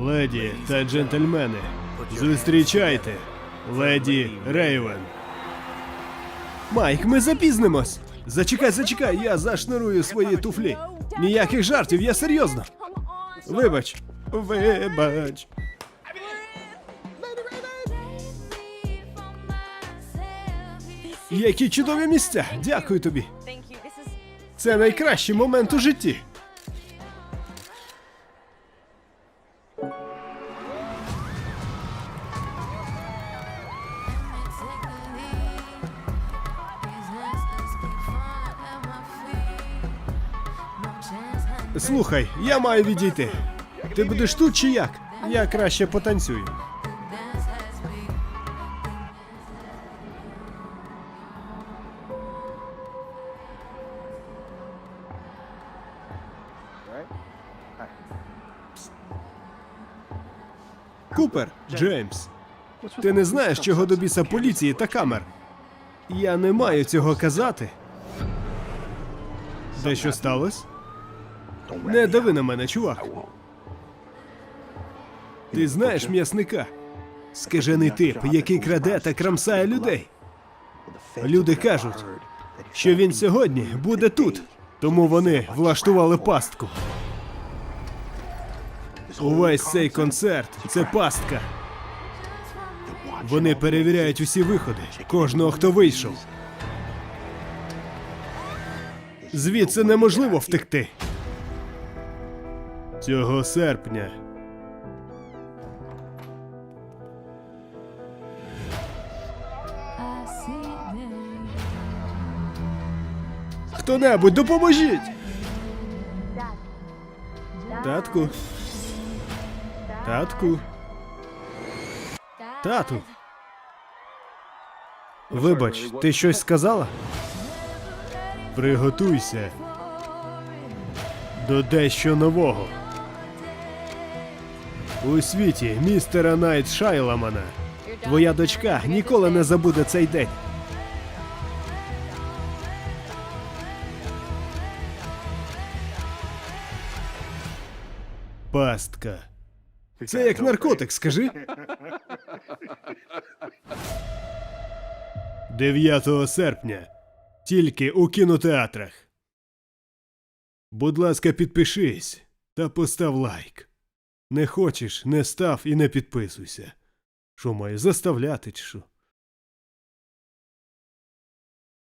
Леді та джентльмени, зустрічайте, леді Рейвен. Майк, ми запізнимось. Зачекай, зачекай, я зашнурую свої туфлі. Ніяких жартів, я серйозно. Вибач, вибач. Які чудові місця! Дякую тобі. Це найкращий момент у житті. Слухай, я маю відійти. Ти будеш тут чи як? Я краще потанцюю. Купер, Джеймс. Ти не знаєш, чого до біса поліції та камер. Я не маю цього казати. Де що сталося? Не дави на мене, чувак. Ти знаєш м'ясника? Скажений тип, який краде та крамсає людей. Люди кажуть, що він сьогодні буде тут. Тому вони влаштували пастку. Увесь цей концерт це пастка. Вони перевіряють усі виходи, кожного, хто вийшов. Звідси неможливо втекти. Цього серпня. Хто-небудь допоможіть! Татку. Татку. Тату. Вибач, ти щось сказала? Приготуйся до дещо нового. У світі містера Найт Шайламана. Твоя дочка ніколи не забуде цей день. Пастка. Це як наркотик, скажи. 9 серпня. Тільки у кінотеатрах. Будь ласка, підпишись та постав лайк. Не хочеш, не став і не підписуйся. Що має заставляти чи що?